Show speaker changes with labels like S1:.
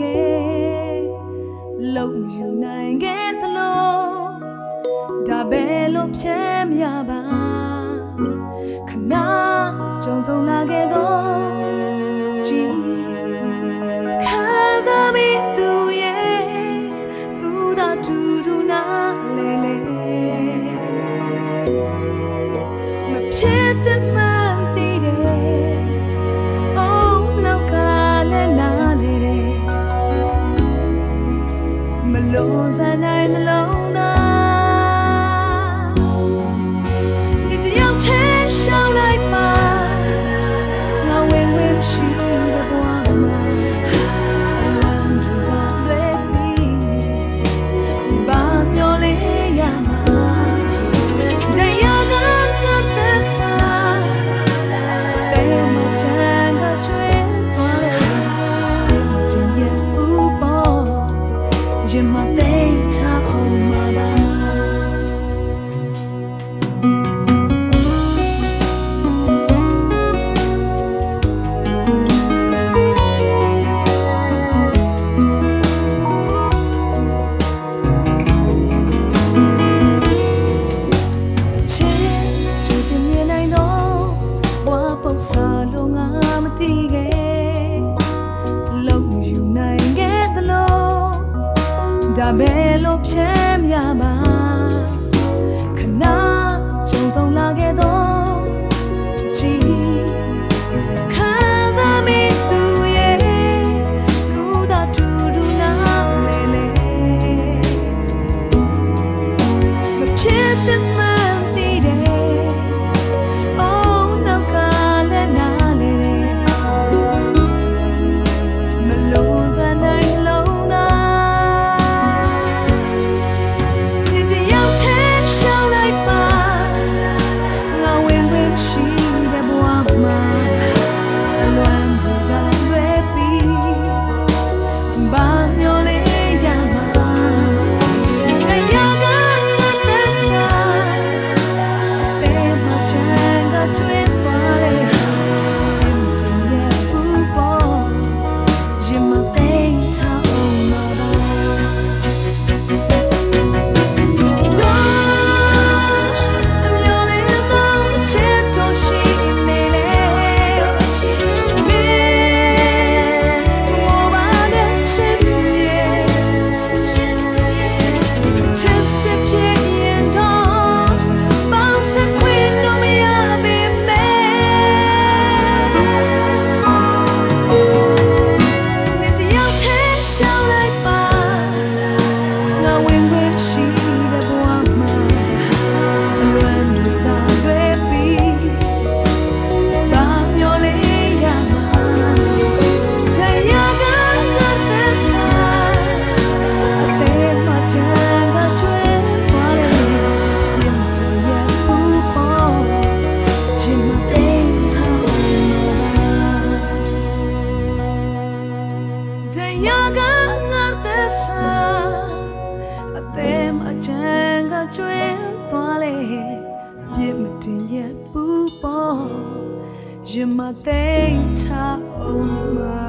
S1: ခဲ့လုံယူနိုင်ခဲ့သလိုဒါပဲလို့ဖြဲမရပါခဏကြုံဆုံးလာခဲ့တော့ လို့ငါမသိခဲ့လုံယူနိုင်ခဲ့သလိုဒါပဲလို့ဖြမ်းရပါ ကျွင်းသွားလေအပြစ်မတင်ရဘူးပေါ့ Je m'attends à oh my